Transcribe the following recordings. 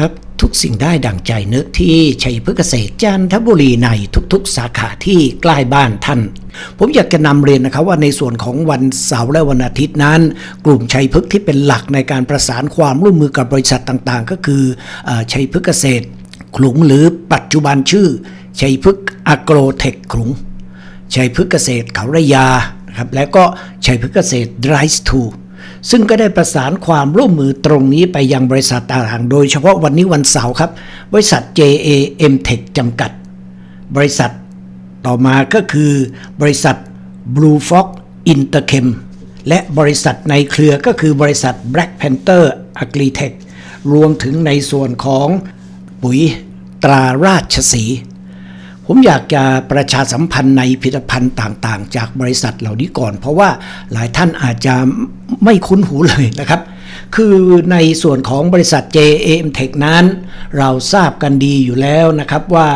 ครับ ทุกสิ่งได้ดั่งใจนึกที่ชัยพฤกษ์เกษตรจันทบุรีในทุกๆ สาขาที่ใกล้บ้านท่าน ผมอยากจะนำเรียนนะครับว่าในส่วนของวันเสาร์และวันอาทิตย์นั้น กลุ่มชัยพฤกษ์ที่เป็นหลักในการประสานความร่วมมือกับบริษัทต่างๆ ก็คืออชัยพฤกษ์เกษตรขลุงหรือปัจจุบันชื่อ ชัยพฤกษ์อโกรเทคขลุงชัยพฤกษ์เกษตรเขาระยาครับและก็ชัยพฤกษ์เกษตร Rise to ซึ่งก็ได้ประสานความร่วมมือตรงนี้ไปยังบริษัทต่างๆ โดยเฉพาะวันนี้วันเสาร์ครับ บริษัท JAM Tech จำกัด บริษัทต่อมาก็คือบริษัท Blue Fox Interchem และบริษัทในเครือก็คือบริษัท Black Panther Agritech รวมถึงในส่วนของปุ๋ยตราราชสี ผมอยากจะประชาสัมพันธ์ในผลิตภัณฑ์ต่างๆ จากบริษัทเหล่านี้ก่อน เพราะว่าหลายท่านอาจจะไม่คุ้นหูเลยนะครับ คือในส่วนของบริษัท JAM Tech นั้น เราทราบกันดีอยู่แล้วนะครับว่า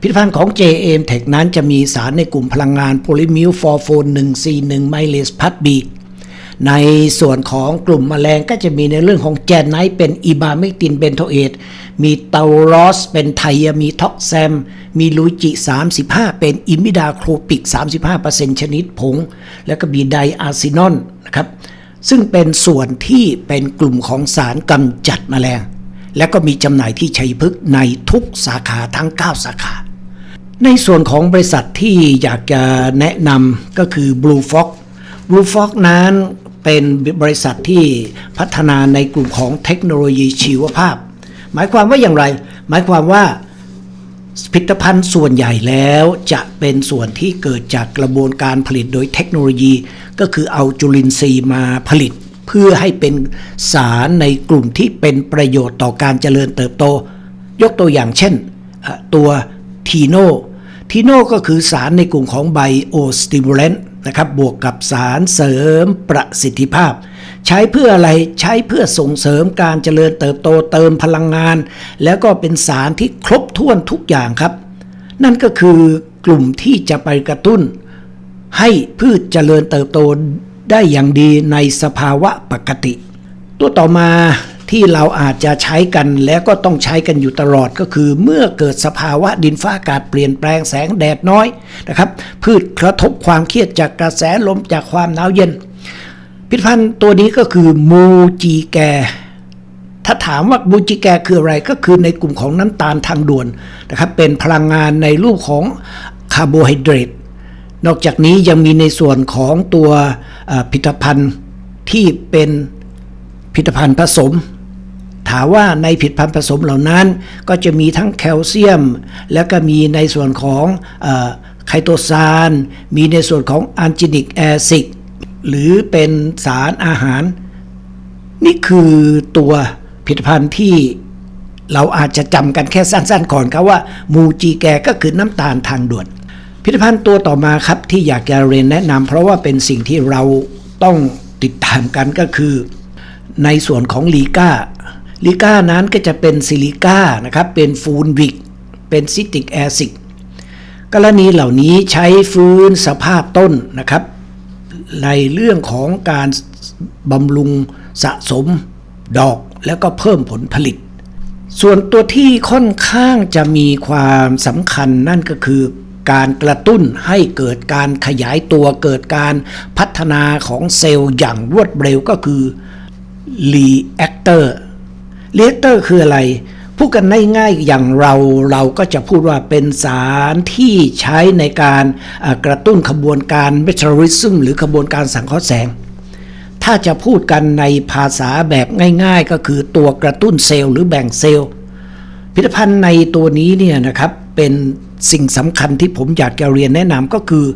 ผลิตภัณฑ์ของ JAM Tech นั้นจะมีสารในกลุ่มพลังงานโพลิมิลฟอร์โฟน141ไมเลสพัดบี ในส่วนของกลุ่มแมลงก็จะมีในเรื่องของแจนไนท์เป็นอีบาเมกตินเบนโทเอตมีเตารอสเป็นไทยมีท็อกแซม มีลุจิ 35 เป็นอิมิดาโครปิก 35%ชนิดผง แล้วก็มีไดอาร์ซินอนนะครับซึ่งเป็นส่วนที่เป็นกลุ่มของสารกำจัดแมลง และก็มีจำหน่ายที่ชัยพฤกษ์ในทุกสาขาทั้ง 9 สาขา ในส่วนของบริษัทที่อยากจะแนะนำก็คือ Blue Fox Blue Fox นั้น เป็นบริษัทที่พัฒนาในกลุ่มของเทคโนโลยีชีวภาพ หมายความว่าอย่างไร หมายความว่าผลิตภัณฑ์ส่วนใหญ่แล้วจะเป็นส่วนที่เกิดจากกระบวนการผลิตโดยเทคโนโลยี ก็คือเอาจุลินทรีย์มาผลิต เพื่อให้เป็นสารในกลุ่มที่เป็นประโยชน์ต่อการเจริญเติบโต ยกตัวอย่างเช่น ตัวทีโนทีโนก็คือสารในกลุ่มของไบโอสติมูเลนต์ นะครับบวกกับสารเสริมประสิทธิภาพ ใช้เพื่ออะไรใช้เพื่อส่งเสริมการเจริญเติบโตเติมพลังงาน แล้วก็เป็นสารที่ครบถ้วนทุกอย่างครับ นั่นก็คือกลุ่มที่จะไปกระตุ้น ให้พืชเจริญเติบโตได้อย่างดีในสภาวะปกติ ตัวต่อมา ที่เราอาจจะใช้กันแล้วก็ต้องใช้กันอยู่ตลอดก็คือ เมื่อเกิดสภาวะดินฟ้าอากาศเปลี่ยนแปลงแสงแดดน้อยนะครับ พืชกระทบความเครียดจากกระแสลมจากความหนาวเย็นผลิตภัณฑ์ตัวนี้ก็คือมูจีแก ถ้าถามว่ามูจิแกคืออะไรก็คือในกลุ่มของน้ำตาลทางด่วนนะครับเป็นพลังงานในรูปของคาร์โบไฮเดรตนอกจากนี้ยังมีในส่วนของตัวผลิตภัณฑ์ที่เป็นผลิตภัณฑ์ผสม ถามว่าในผลิตภัณฑ์ผสมเหล่านั้น ก็จะมีทั้งแคลเซียม แล้วก็มีในส่วนของอไคโตซาน มีในส่วนของอันจินิกแอซิดหรือเป็นสารอาหาร นี่คือตัวผลิตภัณฑ์ที่เราอาจจะจำกันแค่สั้นๆก่อนครับว่า มูจีแกก็คือน้ำตาลทางด่วนผลิตภัณฑ์ตัวต่อมาครับที่อยากจะเรียนแนะนำเพราะว่าเป็นสิ่งที่เราต้องติดตามกันก็คือ ในส่วนของลีก้า ลีก้านั้นก็จะเป็นซิลิก้านะครับ เป็นฟูนวิก เป็นซิติกแอซิดกรณีเหล่านี้ใช้ฟื้นสภาพต้นนะครับ ในเรื่องของการบำรุงสะสมดอกแล้วก็เพิ่มผลผลิต ส่วนตัวที่ค่อนข้างจะมีความสำคัญนั่นก็คือการกระตุ้นให้เกิดการขยายตัวเกิดการพัฒนาของเซลล์อย่างรวดเร็วก็คือ reactor reactor คือ เลเตอร์คืออะไร พูดกันง่ายๆอย่างเราเราก็จะพูดว่าเป็นสารที่ใช้ในการกระตุ้นขบวนการเมทริซึมหรือขบวนการสังเคราะห์แสง ถ้าจะพูดกันในภาษาแบบง่าย ๆ ก็คือตัวกระตุ้นเซลล์หรือแบ่งเซลล์ผลิตภัณฑ์ในตัวนี้เนี่ยนะครับเป็นสิ่งสำคัญที่ผมอยากจะเรียนแนะนำก็คือ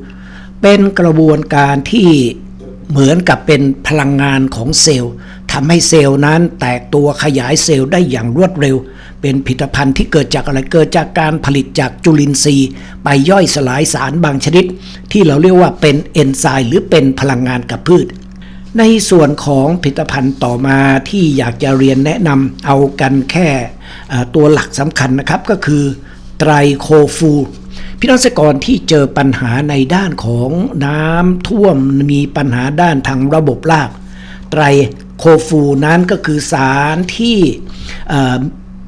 เป็นกระบวนการที่ เหมือนกับเป็นพลังงานของเซลล์ทำให้เซลล์นั้นแตกตัวขยายเซลล์ได้อย่างรวดเร็ว เป็นผลิตภัณฑ์ที่เกิดจากอะไรเกิดจากการผลิตจากจุลินทรีย์ ไปย่อยสลายสารบางชนิด ที่เราเรียกว่าเป็นเอนไซม์หรือเป็นพลังงานกับพืช ในส่วนของผลิตภัณฑ์ต่อมาที่อยากจะเรียนแนะนำเอากันแค่ตัวหลักสำคัญนะครับก็คือไตรโคฟู พี่น้องเกษตรกรที่เจอปัญหาในด้านของน้ำท่วมมีปัญหาด้านทางระบบราก ไตรโคฟูนั้นก็คือสารที่เ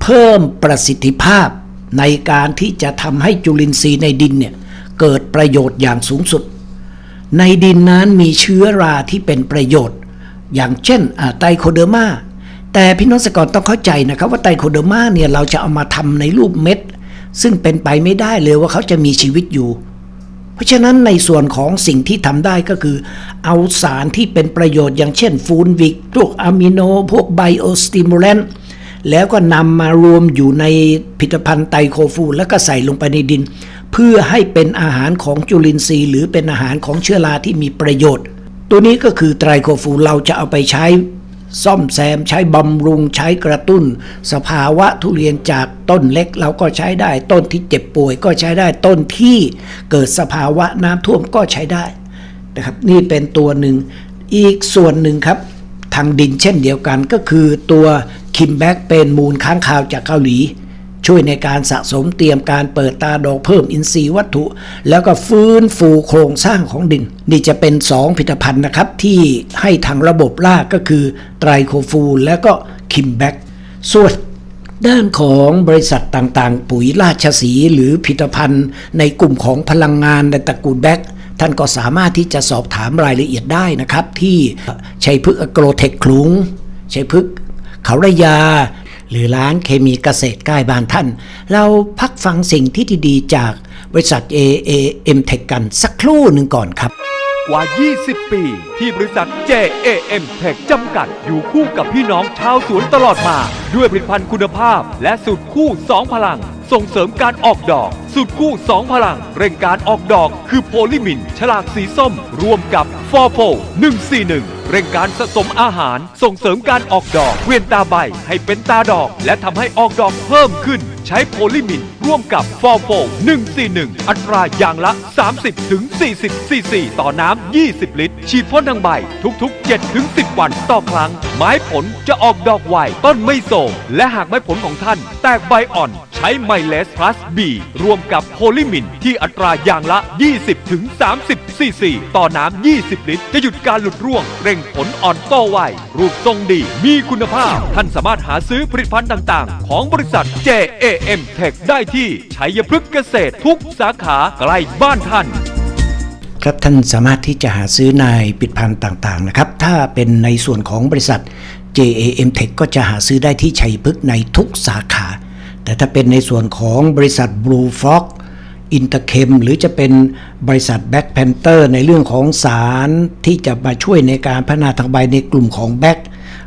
เพิ่มประสิทธิภาพในการที่จะทำให้จุลินทรีย์ในดินเนี่ยเกิดประโยชน์อย่างสูงสุด ในดินนั้นมีเชื้อราที่เป็นประโยชน์ อย่างเช่นไตโคเดอร์มาแต่พี่น้องสกอรต้องเข้าใจนะครับว่าไตโคเดอร์มาเนี่ยเราจะเอามาทำในรูปเม็ด ซึ่งเป็นไปไม่ได้เลยว่าเขาจะมีชีวิตอยู่ เพราะฉะนั้นในส่วนของสิ่งที่ทำได้ก็คือ เอาสารที่เป็นประโยชน์อย่างเช่นฟูนวิกพวกอะมิโน พวกไบโอสติมูลเลนแล้วก็นำมารวมอยู่ในผลิตภัณฑ์ไตโคฟูแล้วก็ใส่ลงไปในดิน เพื่อให้เป็นอาหารของจุลินทรีย์ หรือเป็นอาหารของเชื้อราที่มีประโยชน์ ตัวนี้ก็คือไตรโคฟูเราจะเอาไปใช้ ซ่อมแซมใช้บำรุงใช้กระตุ้น สภาวะทุเรียนจากต้นเล็กเราก็ใช้ได้ ต้นที่เจ็บป่วยก็ใช้ได้ต้นที่เกิดสภาวะน้ำท่วมก็ใช้ได้นะครับนี่เป็นตัวหนึ่งอีกส่วนหนึ่งครับทางดินเช่นเดียวกันก็คือตัวคิมแบ็กเป็นมูลค้างคาวจากเกาหลี ช่วยในการสะสมเตรียมการเปิดตาดอกเพิ่มอินทรีย์วัตถุ แล้วก็ฟื้นฟูโครงสร้างของดิน นี่จะเป็น 2 ผลิตภัณฑ์นะครับที่ให้ทางระบบรากก็คือไตรโคฟูลและก็คิมแบ็กส่วนด้านของบริษัทต่างๆ ปุ๋ยราชสีหรือผลิตภัณฑ์ ในกลุ่มของพลังงานในตระกูลแบ็กท่านก็สามารถที่จะสอบถามรายละเอียดได้นะครับ ที่ชัยพฤกษ์อโกรเทคคลุงชัยพฤกษ์เขาระยา หรือร้านเคมีเกษตรใกล้บ้านท่าน เราพักฟังสิ่งที่ดีๆ จากบริษัท AAM Tech กันสักครู่หนึ่งก่อนครับ กว่า 20 ปี ที่บริษัท JAM Tech จำกัด อยู่คู่กับพี่น้องชาวสวนตลอดมา ด้วยผลิตภัณฑ์คุณภาพ และสูตรคู่ 2 พลัง ส่งเสริมการออกดอกสูตรคู่ 2 พลัง เร่งการออกดอกคือโพลิมิน ฉลากสีส้ม ร่วมกับฟอร์โพ141 เร่งการสะสมอาหาร ส่งเสริมการออกดอก เวียนตาใบให้เป็นตาดอก และทำให้ออกดอกเพิ่มขึ้น ใช้โพลิมิน ร่วมกับฟอร์โฟ141 อัตราอย่างละ 30ถึง40ซีซีต่อน้ำ 20 ลิตร ฉีดพ่นทางใบ ทุกๆ7ถึง10 วันต่อครั้ง ไม้ผลจะออกดอกไวต้นไม่โทรมและหากไม้ผลของท่าน แตกใบอ่อนใช้ไมเลสพลัสบีรวมกับโพลิมินที่อัตราอย่างละ 20ถึง30ซีซีต่อน้ำ 20 ลิตร จะหยุดการหลุดร่วง เร่งผลอ่อนโตไว รูปทรงดี มีคุณภาพ ท่านสามารถหาซื้อผลิตภัณฑ์ต่างๆ ของบริษัท JAM Tech ได้ที่ชัยพฤกษ์เกษตรทุกสาขาใกล้บ้านท่านครับท่านสามารถที่จะหาซื้อในผลิตภัณฑ์ต่างๆนะครับ ถ้าเป็นในส่วนของบริษัท JAM Tech ก็จะหาซื้อได้ที่ชัยพฤกษ์ในทุกสาขา แต่ถ้าเป็นในส่วนของบริษัท Blue Frog อินเตอร์เคมหรือจะเป็นบริษัท Black Panther ในเรื่องของสารที่จะมาช่วยในการพัฒนาทางใบในกลุ่มของแบ็ก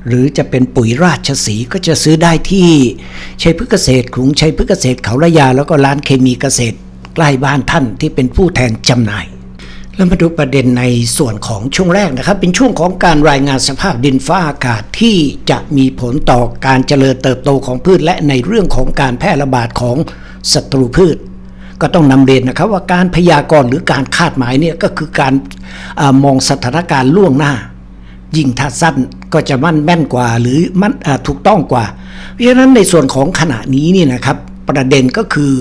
หรือจะเป็นปุ๋ยราชสีก็จะซื้อได้ที่ชัยพฤกษเกษตรขุงชัยพฤกษเกษตรเขาระยา แล้วก็ร้านเคมีเกษตรใกล้บ้านท่านที่เป็นผู้แทนจำหน่าย แล้วมาดูประเด็นในส่วนของช่วงแรกนะครับ เป็นช่วงของการรายงานสภาพดินฟ้าอากาศที่จะมีผลต่อการเจริญเติบโตของพืชและในเรื่องของการแพร่ระบาดของศัตรูพืช ก็ต้องนำเรียนนะครับว่าการพยากรณ์หรือการคาดหมายเนี่ยก็คือการอามองสถานการณ์ล่วงหน้า ยิ่งถ้าสั้นก็จะมั่นแม่นกว่าหรือมันอ่าถูกต้องกว่า เพราะฉะนั้นในส่วนของขณะนี้นี่นะครับประเด็นก็คือ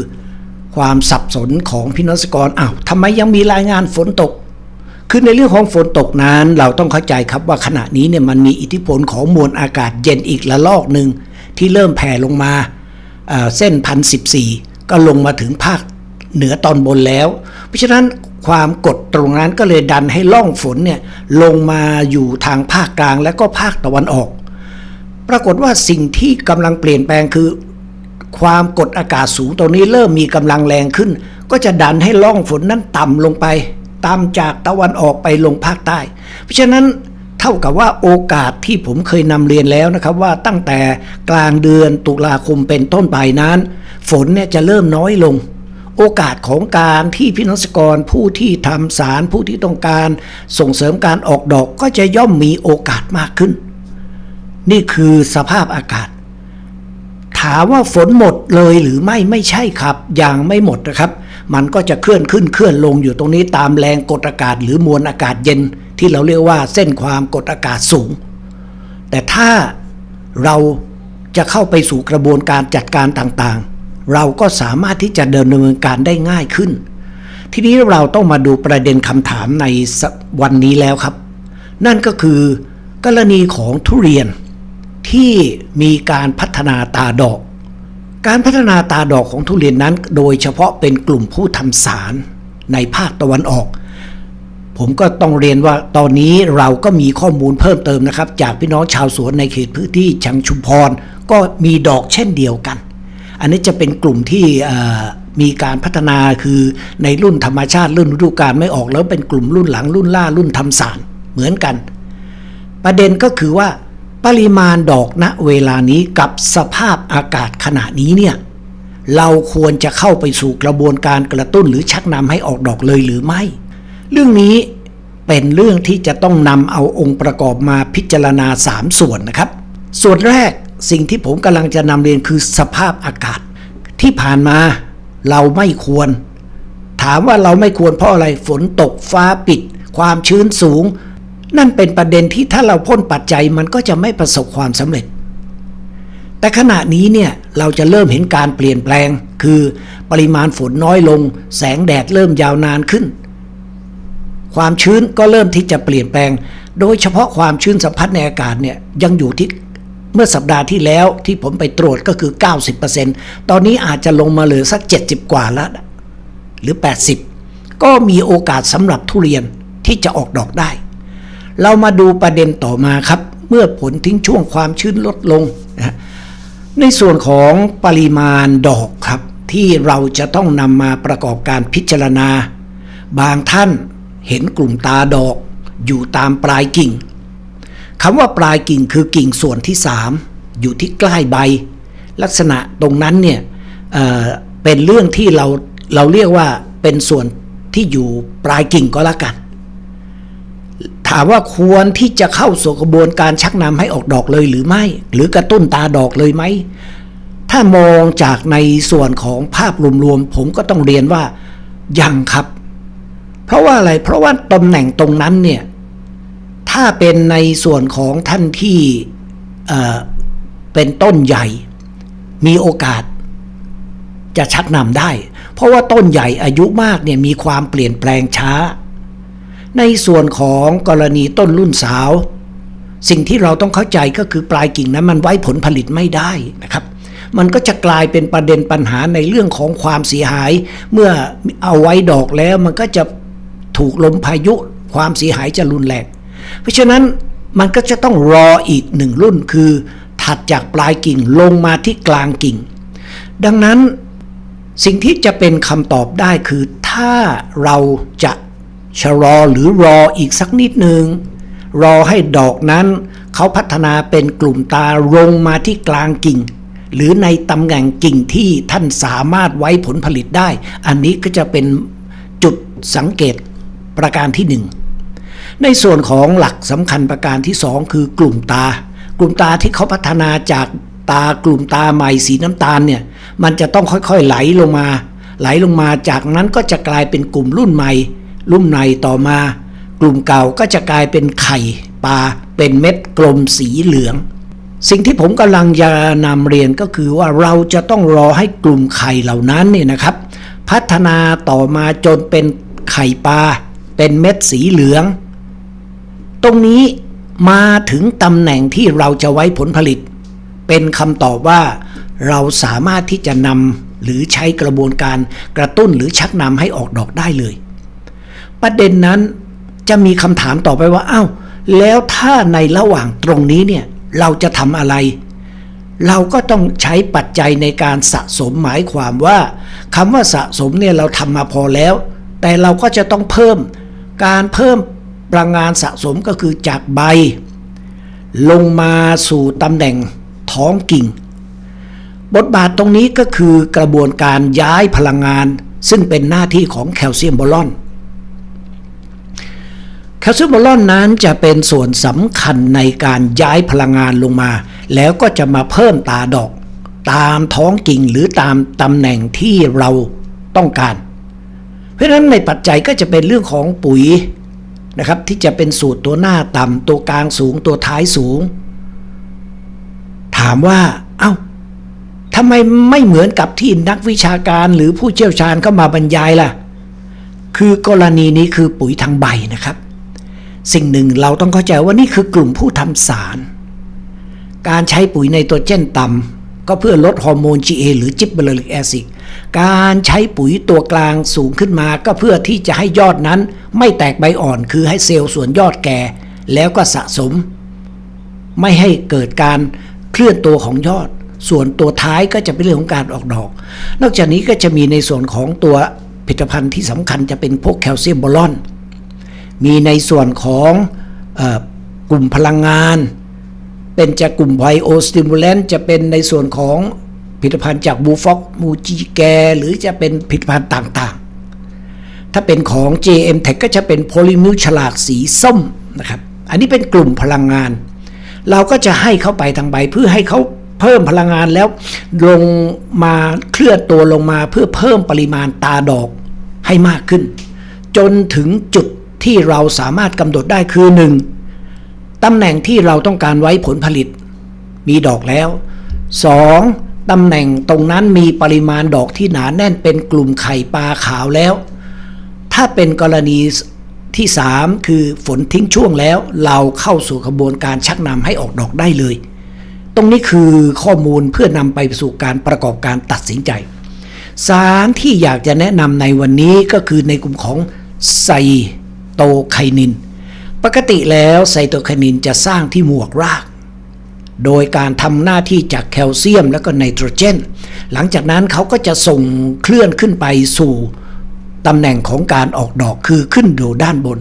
ความสับสนของพี่น้องเกษตรกรอ้าวทำไมยังมีรายงานฝนตก คือในเรื่องของฝนตกนั้น เราต้องเข้าใจครับว่าขณะนี้เนี่ยมันมีอิทธิพลของมวลอากาศเย็นอีกระลอกหนึ่งที่เริ่มแผ่ลงมาเอ่อเส้นพันสิบสี่ก็ลงมาถึงภาคเหนือตอนบนแล้ว เพราะฉะนั้นความกดตรงนั้นก็เลยดันให้ล่องฝนเนี่ยลงมาอยู่ทางภาคกลางและก็ภาคตะวันออก ปรากฏว่าสิ่งที่กำลังเปลี่ยนแปลงคือ ความกดอากาศสูงตรงนี้เริ่มมีกำลังแรงขึ้น ก็จะดันให้ล่องฝนนั้นต่ำลงไปต่ำจากตะวันออกไปลงภาคใต้ เพราะฉะนั้นเท่ากับว่าโอกาสที่ผมเคยนำเรียนแล้วนะครับว่าตั้งแต่กลางเดือนตุลาคมเป็นต้นไปนั้น ฝนเนี่ยจะเริ่มน้อยลง โอกาสของการที่พินักกรผู้ที่ทำสารผู้ที่ต้องการส่งเสริมการออกดอกก็จะย่อมมีโอกาสมากขึ้น นี่คือสภาพอากาศ ถามว่าฝนหมดเลยหรือไม่ไม่ใช่ครับยังไม่หมดนะครับ มันก็จะเคลื่อนขึ้นเคลื่อนลงอยู่ตรงนี้ตามแรงกดอากาศหรือมวลอากาศเย็น ที่เราเรียกว่าเส้นความกดอากาศสูง แต่ถ้าเราจะเข้าไปสู่กระบวนการจัดการต่างๆ เราก็สามารถที่จะเดินดำเนินการได้ง่ายขึ้น ทีนี้เราต้องมาดูประเด็นคำถามในวันนี้แล้วครับ นั่นก็คือกรณีของทุเรียน ที่มีการพัฒนาตาดอก การพัฒนาตาดอกของทุเรียนนั้น โดยเฉพาะเป็นกลุ่มผู้ทำสารในภาคตะวันออก ผมก็ต้องเรียนว่าตอนนี้เราก็มีข้อมูลเพิ่มเติมนะครับ จากพี่น้องชาวสวนในเขตพื้นที่ชังชุมพร ก็มีดอกเช่นเดียวกัน อันนี้จะเป็นกลุ่มที่มีการพัฒนาคือในรุ่นธรรมชาติรุ่นฤดูกาลไม่ออกแล้วเป็นกลุ่มรุ่นหลังรุ่นล่ารุ่นทำสารเหมือนกัน ประเด็นก็คือว่า ปริมาณดอกณเวลานี้กับสภาพอากาศขณะนี้เนี่ยเราควรจะเข้าไปสู่กระบวนการกระตุ้นหรือชักนำให้ออกดอกเลยหรือไม่ เรื่องนี้เป็นเรื่องที่จะต้องนำเอาองค์ประกอบมาพิจารณา 3 ส่วนนะครับ ส่วนแรกสิ่งที่ผมกำลังจะนำเรียนคือสภาพอากาศ ที่ผ่านมาเราไม่ควร ถามว่าเราไม่ควรเพราะอะไรฝนตกฟ้าปิด ความชื้นสูง นั่นเป็นประเด็นที่ถ้าเราพ่นปัจจัยมันก็จะไม่ประสบความสำเร็จ แต่ขณะนี้เนี่ยเราจะเริ่มเห็นการเปลี่ยนแปลง คือปริมาณฝนน้อยลง แสงแดดเริ่มยาวนานขึ้น ความชื้นก็เริ่มที่จะเปลี่ยนแปลง โดยเฉพาะความชื้นสัมผัสในอากาศเนี่ยยังอยู่ที่เมื่อสัปดาห์ที่แล้วที่ผมไปตรวจก็คือ 90%ตอนนี้อาจจะลงมาเหลือสัก 70 กว่าแล้ว หรือ 80 ก็มีโอกาสสำหรับทุเรียนที่จะออกดอกได้ เรามาดูประเด็นต่อมาครับ เมื่อผลทิ้งช่วงความชื้นลดลงนะในส่วนของปริมาณดอกครับที่เราจะต้องนำมาประกอบการพิจารณา บางท่านเห็นกลุ่มตาดอกอยู่ตามปลายกิ่งคำว่าปลายกิ่งคือกิ่งส่วนที่ 3 อยู่ที่ใกล้ใบ ลักษณะตรงนั้นเนี่ยเเป็นเรื่องที่เราเราเรียกว่าเป็นส่วนที่อยู่ปลายกิ่งก็แล้วกัน ถามว่าควรที่จะเข้าสู่กระบวนการชักนำให้ออกดอกเลยหรือไม่ หรือกระตุ้นตาดอกเลยไหม ถ้ามองจากในส่วนของภาพรวมๆผมก็ต้องเรียนว่ายังครับ เพราะว่าอะไรเพราะว่าตำแหน่งตรงนั้นเนี่ยถ้าเป็นในส่วนของท่านที่เเป็นต้นใหญ่ มีโอกาส จะชักนำได้ เพราะว่าต้นใหญ่อายุมากเนี่ยมีความเปลี่ยนแปลงช้า ในส่วนของกรณีต้นรุ่นสาว สิ่งที่เราต้องเข้าใจก็คือปลายกิ่งนั้นมันไว้ผลผลิตไม่ได้นะครับ มันก็จะกลายเป็นประเด็นปัญหาในเรื่องของความเสียหาย เมื่อเอาไว้ดอกแล้วมันก็จะถูกลมพายุความเสียหายจะรุนแรงเพราะฉะนั้นมันก็จะต้องรออีกหนึ่งรุ่นคือ ถัดจากปลายกิ่งลงมาที่กลางกิ่ง ดังนั้นสิ่งที่จะเป็นคำตอบได้คือถ้าเราจะ ชะลอหรือรออีกสักนิดหนึ่งรอให้ดอกนั้นเขาพัฒนาเป็นกลุ่มตาลงมาที่กลางกิ่ง หรือในตำแหน่งกิ่งที่ท่านสามารถไว้ผลผลิตได้ อันนี้ก็จะเป็นจุดสังเกตประการที่หนึ่งในส่วนของหลักสำคัญประการที่สองคือกลุ่มตา กลุ่มตาที่เขาพัฒนาจากตากลุ่มตาใหม่สีน้ำตาลเนี่ยมันจะต้องค่อยๆไหลลงมา ไหลลงมาจากนั้นก็จะกลายเป็นกลุ่มรุ่นใหม่ รุ่นในต่อมา กลุ่มเก่าก็จะกลายเป็นไข่ปลาเป็นเม็ดกลมสีเหลือง สิ่งที่ผมกำลังจะนำเรียนก็คือว่าเราจะต้องรอให้กลุ่มไข่เหล่านั้นเนี่ยนะครับ พัฒนาต่อมาจนเป็นไข่ปลาเป็นเม็ดสีเหลือง ตรงนี้มาถึงตำแหน่งที่เราจะไว้ผลผลิต เป็นคำตอบว่าเราสามารถที่จะนำหรือใช้กระบวนการกระตุ้นหรือชักนำให้ออกดอกได้เลย ประเด็นนั้นจะมีคำถามต่อไปว่าอ้าวแล้วถ้าในระหว่างตรงนี้เนี่ยเราจะทำอะไร เราก็ต้องใช้ปัจจัยในการสะสมหมายความว่าคำว่าสะสมเนี่ยเราทำมาพอแล้ว แต่เราก็จะต้องเพิ่มการเพิ่มพลังงานสะสมก็คือจากใบ ลงมาสู่ตำแหน่งท้องกิ่ง บทบาทตรงนี้ก็คือกระบวนการย้ายพลังงาน ซึ่งเป็นหน้าที่ของแคลเซียมบอลอน แคลเซียมบอลอนนั้นจะเป็นส่วนสำคัญในการย้ายพลังงานลงมา แล้วก็จะมาเพิ่มตาดอก ตามท้องกิ่งหรือตามตำแหน่งที่เราต้องการ เพราะฉะนั้นในปัจจัยก็จะเป็นเรื่องของปุ๋ยนะครับที่จะเป็นสูตรตัวหน้าต่ำตัวกลางสูงตัวท้ายสูง ถามว่าเอ้าทำไมไม่เหมือนกับที่นักวิชาการหรือผู้เชี่ยวชาญเข้ามาบรรยายล่ะ คือกรณีนี้คือปุ๋ยทางใบนะครับ สิ่งหนึ่งเราต้องเข้าใจว่านี่คือกลุ่มผู้ทำสาร การใช้ปุ๋ยในตัวเจนต่ำก็เพื่อลดฮอร์โมน GA หรือจิบเบอริกแอซิดการใช้ปุ๋ยตัวกลางสูงขึ้นมาก็เพื่อที่จะให้ยอดนั้น ไม่แตกใบอ่อนคือให้เซลล์ส่วนยอดแก่ แล้วก็สะสม ไม่ให้เกิดการเคลื่อนตัวของยอด ส่วนตัวท้ายก็จะเป็นเรื่องของการออกดอก นอกจากนี้ก็จะมีในส่วนของตัวผลิตภัณฑ์ที่สำคัญจะเป็นพวกแคลเซียมบอลอน มีในส่วนของอกลุ่มพลังงาน เป็นจากลุ่มไบโอสติมูลเลนจะเป็นในส่วนของผลิตภัณฑ์จากบูฟอกมูจิแก หรือจะเป็นผลิตภัณฑ์ต่างๆ ถ้าเป็นของ JM Tech ก็จะเป็นโพลิมิวฉลากสีส้มนะครับ อันนี้เป็นกลุ่มพลังงาน เราก็จะให้เข้าไปทางใบเพื่อให้เขาเพิ่มพลังงานแล้วลงมาเคลื่อนตัวลงมาเพื่อเพิ่มปริมาณตาดอกให้มากขึ้น จนถึงจุด ที่เราสามารถกำหนดได้คือหนึ่งตำแหน่งที่เราต้องการไว้ผลผลิต มีดอกแล้ว 2. ตำแหน่งตรงนั้นมีปริมาณดอกที่หนาแน่นเป็นกลุ่มไข่ปลาขาวแล้ว ถ้าเป็นกรณีที่ 3 คือฝนทิ้งช่วงแล้ว เราเข้าสู่กระบวนการชักนำให้ออกดอกได้เลย ตรงนี้คือข้อมูลเพื่อนำไปสู่การประกอบการตัดสินใจสารที่อยากจะแนะนำในวันนี้ก็คือในกลุ่มของไซ โตไคนิน ปกติแล้วไซโตไคนินจะสร้างที่หมวกราก โดยการทำหน้าที่จากแคลเซียมและก็ไนโตรเจน หลังจากนั้นเขาก็จะส่งเคลื่อนขึ้นไปสู่ตำแหน่งของการออกดอกคือขึ้นอยู่ด้านบน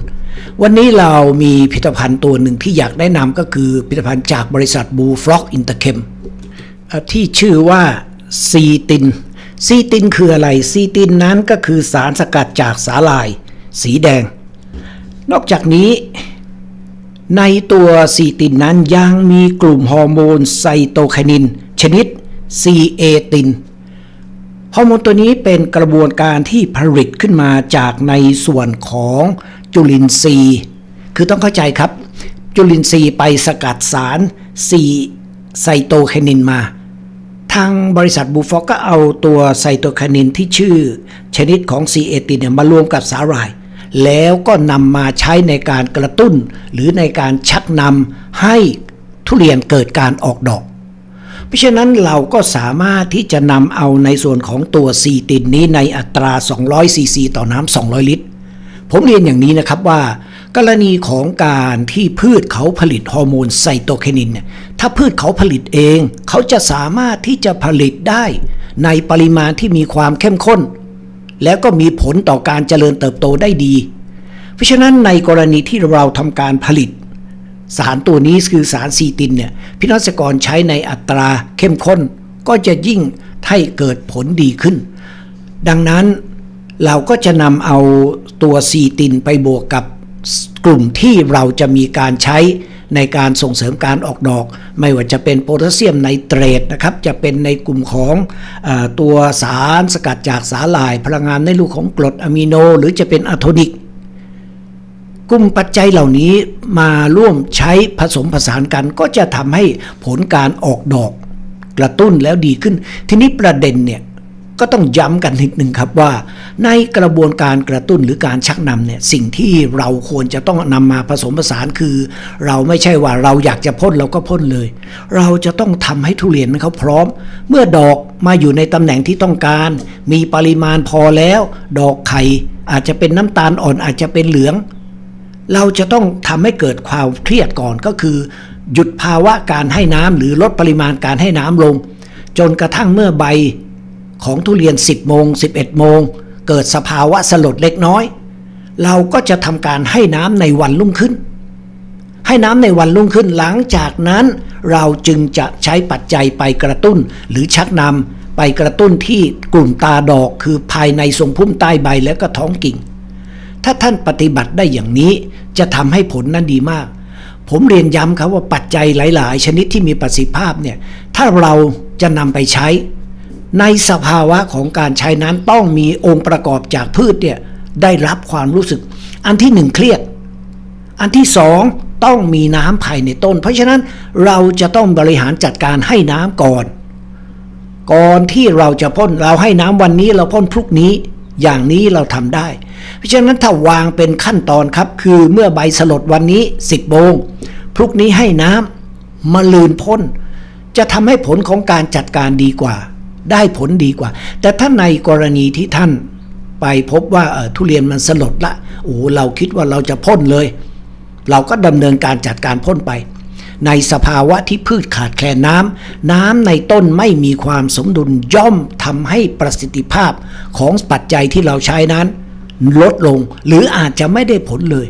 วันนี้เรามีผลิตภัณฑ์ตัวหนึ่งที่อยากแนะนำก็คือผลิตภัณฑ์จากบริษัทบูฟล็อกอินเตอร์เคมที่ชื่อว่าซีติน ซีตินคืออะไร ซีตินนั้นก็คือสารสกัดจากสาลาย สีแดง นอกจากนี้ ในตัวซีตินนั้นยังมีกลุ่มฮอร์โมนไซโตไคนิน ชนิดซีเอตินฮอร์โมนตัวนี้เป็นกระบวนการที่ผลิตขึ้นมาจากในส่วนของจุลินทรีย์ คือต้องเข้าใจครับ จุลินทรีย์ไปสกัดสารซีไซโตไคนินมา ทางบริษัทบูฟอกก็เอาตัวไซโตไคนินที่ชื่อ ชนิดของซีเอตินเนี่ยมารวมกับสาหร่าย แล้วก็นำมาใช้ในการกระตุ้น หรือในการชักนำให้ทุเรียนเกิดการออกดอก เพราะฉะนั้นเราก็สามารถที่จะนำเอาในส่วนของตัวซีตินนี้ในอัตรา 200ซีซีต่อน้ำ200 ลิตร ผมเรียนอย่างนี้นะครับว่า กรณีของการที่พืชเขาผลิตฮอร์โมนไซโตไคนินเนี่ยถ้าพืชเขาผลิตเอง เขาจะสามารถที่จะผลิตได้ ในปริมาณที่มีความเข้มข้น แล้วก็มีผลต่อการเจริญเติบโตได้ดี เพราะฉะนั้นในกรณีที่เราทำการผลิต สารตัวนี้คือสารซีตินเนี่ยพี่น้องเกษกรใช้ในอัตราเข้มข้น ก็จะยิ่งให้เกิดผลดีขึ้น ดังนั้นเราก็จะนำเอาตัวซีตินไปบวกกับกลุ่มที่เราจะมีการใช้ ในการส่งเสริมการออกดอก ไม่ว่าจะเป็นโพแทสเซียมไนเตรตนะครับจะเป็นในกลุ่มของอตัวสารสกัดจากสาหร่าย พลังงานในรูปของกรดอะมิโน หรือจะเป็นอะโทนิกกลุ่มปัจจัยเหล่านี้มาร่วมใช้ผสมผสานกันก็จะทำให้ผลการออกดอกกระตุ้นแล้วดีขึ้น ทีนี้ประเด็นเนี่ย ก็ต้องย้ำกันนิดหนึ่งครับว่า ในกระบวนการกระตุ้นหรือการชักนำเนี่ยสิ่งที่เราควรจะต้องนำมาผสมผสานคือ เราไม่ใช่ว่าเราอยากจะพ่นเราก็พ่นเลย เราจะต้องทำให้ทุเรียนมันเขาพร้อม เมื่อดอกมาอยู่ในตำแหน่งที่ต้องการ มีปริมาณพอแล้ว ดอกไข่อาจจะเป็นน้ำตาลอ่อนอาจจะเป็นเหลือง เราจะต้องทำให้เกิดความเครียดก่อนก็คือ หยุดภาวะการให้น้ำหรือลดปริมาณการให้น้ำลง จนกระทั่งเมื่อใบ ของทุเรียน 10 โมง 11 โมง เกิดสภาวะสลดเล็กน้อย เราก็จะทำการให้น้ำในวันรุ่งขึ้น ให้น้ำในวันรุ่งขึ้นหลังจากนั้น เราจึงจะใช้ปัจจัยไปกระตุ้น หรือชักนำไปกระตุ้นที่กลุ่มตาดอกคือภายในทรงพุ่มใต้ใบและก็ท้องกิ่ง ถ้าท่านปฏิบัติได้อย่างนี้จะทำให้ผลนั้นดีมาก ผมเรียนย้ำครับว่าปัจจัยหลาย ๆ ชนิดที่มีประสิทธิภาพเนี่ยถ้าเราจะนำไปใช้ ในสภาวะของการใช้นั้นต้องมีองค์ประกอบจากพืชเนี่ยได้รับความรู้สึก อันที่หนึ่งเครียด อันที่สองต้องมีน้ำภายในต้น เพราะฉะนั้นเราจะต้องบริหารจัดการให้น้ำก่อน ก่อนที่เราจะพ่นเราให้น้ำวันนี้เราพ่นพรุ่งนี้ อย่างนี้เราทำได้ เพราะฉะนั้นถ้าวางเป็นขั้นตอนครับ คือเมื่อใบสลดวันนี้ 10โมงพรุ่งนี้ให้น้ำมาลืนพ่นจะทำให้ผลของการจัดการดีกว่า ได้ผลดีกว่า แต่ถ้าในกรณีที่ท่านไปพบว่าทุเรียนมันสลดละโอ้เราคิดว่าเราจะพ่นเลย เราก็ดำเนินการจัดการพ่นไป ในสภาวะที่พืชขาดแคลนน้ำน้ำในต้นไม่มีความสมดุลย่อมทำให้ประสิทธิภาพของปัจจัยที่เราใช้นั้น ลดลงหรืออาจจะไม่ได้ผลเลย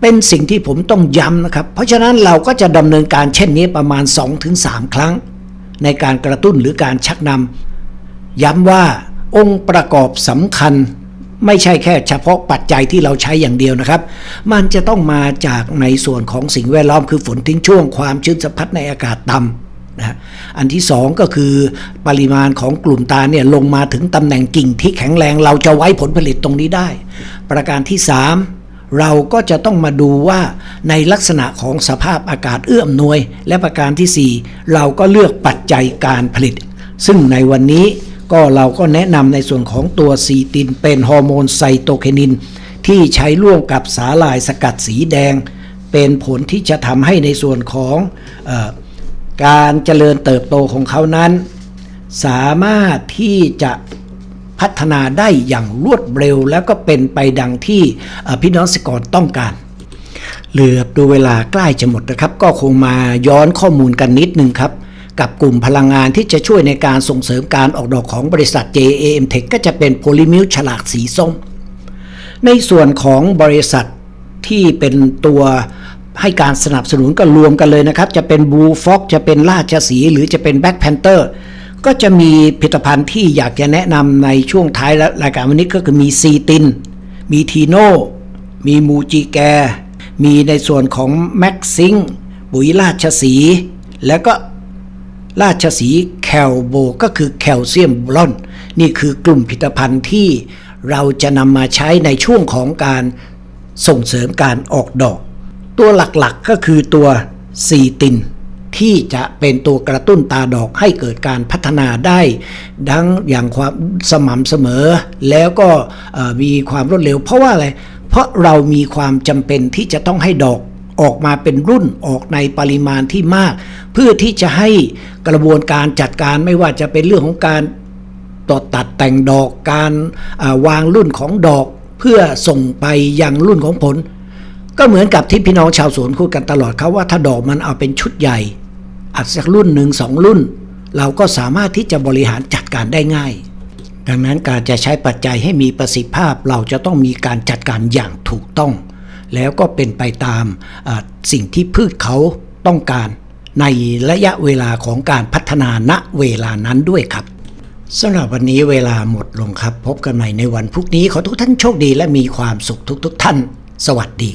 เป็นสิ่งที่ผมต้องย้ำนะครับ เพราะฉะนั้นเราก็จะดำเนินการเช่นนี้ประมาณ 2-3 ครั้ง ในการกระตุ้นหรือการชักนำ ย้ำว่าองค์ประกอบสำคัญไม่ใช่แค่เฉพาะปัจจัยที่เราใช้อย่างเดียวนะครับ มันจะต้องมาจากในส่วนของสิ่งแวดล้อมคือฝนทิ้งช่วงความชื้นสัมผัสในอากาศต่ำนะอันที่สองก็คือปริมาณของกลุ่มตาเนี่ยลงมาถึงตำแหน่งกิ่งที่แข็งแรงเราจะไว้ผลผลิตตรงนี้ได้ ประการที่สามเราก็จะต้องมาดูว่าในลักษณะของสภาพอากาศเอื้อมหนวย และประการที่สี่เราก็เลือกปัจจัยการผลิต ซึ่งในวันนี้ ก็เราก็แนะนำในส่วนของตัวซีตินเป็นฮอร์โมนไซโตเคนิน ที่ใช้ร่วมกับสาหร่ายสกัดสีแดง เป็นผลที่จะทำให้ในส่วนของอการเจริญเติบโตของเขานั้น สามารถที่จะพัฒนาได้อย่างรวดเร็ว แล้วก็เป็นไปดังที่พี่น้องเกษตรกรต้องการเหลือบดูเวลาใกล้จะหมดนะครับ ก็คงมาย้อนข้อมูลกันนิดนึงครับ กับกลุ่มพลังงานที่จะช่วยในการส่งเสริมการออกดอกของบริษัท JAM Tech ก็จะเป็นโพลิมิลฉลากสีส้ม ในส่วนของบริษัทที่เป็นตัวให้การสนับสนุนก็รวมกันเลยนะครับ จะเป็นบูฟ็อกจะเป็นราชสีหรือจะเป็นแบ็คแพนเตอร์ก็จะมีผลิตภัณฑ์ที่อยากจะแนะนำในช่วงท้ายรายการวันนี้ก็คือมีซีติน มีทีโนมีมูจิแก มีในส่วนของแม็กซิงปุ๋ยราชสี แล้วก็ ราชสีแคลโบก็คือแคลเซียมบลอน นี่คือกลุ่มผลิตภัณฑ์ที่เราจะนำมาใช้ในช่วงของการส่งเสริมการออกดอก ตัวหลักๆก็คือตัวซีติน ที่จะเป็นตัวกระตุ้นตาดอกให้เกิดการพัฒนาได้ดังอย่างความสม่ำเสมอ แล้วก็มีความรวดเร็ว เพราะว่าอะไร เพราะเรามีความจำเป็นที่จะต้องให้ดอก ออกมาเป็นรุ่นออกในปริมาณที่มาก เพื่อที่จะให้กระบวนการจัดการไม่ว่าจะเป็นเรื่องของการตดตัดแต่งดอกการวางรุ่นของดอกเพื่อส่งไปยังรุ่นของผล ก็เหมือนกับที่พี่น้องชาวสวนพูดกันตลอดครับว่าถ้าดอกมันเอาเป็นชุดใหญ่อาจสักรุ่นหนึ่งสองรุ่น เราก็สามารถที่จะบริหารจัดการได้ง่าย ดังนั้นการจะใช้ปัจจัยให้มีประสิทธิภาพเราจะต้องมีการจัดการอย่างถูกต้อง แล้วก็เป็นไปตามสิ่งที่พืชเขาต้องการในระยะเวลาของการพัฒนาณเวลานั้นด้วยครับสำหรับวันนี้เวลาหมดลงครับ พบกันใหม่ในวันพรุ่งนี้ขอทุกท่านโชคดีและมีความสุขทุกๆท่าน สวัสดี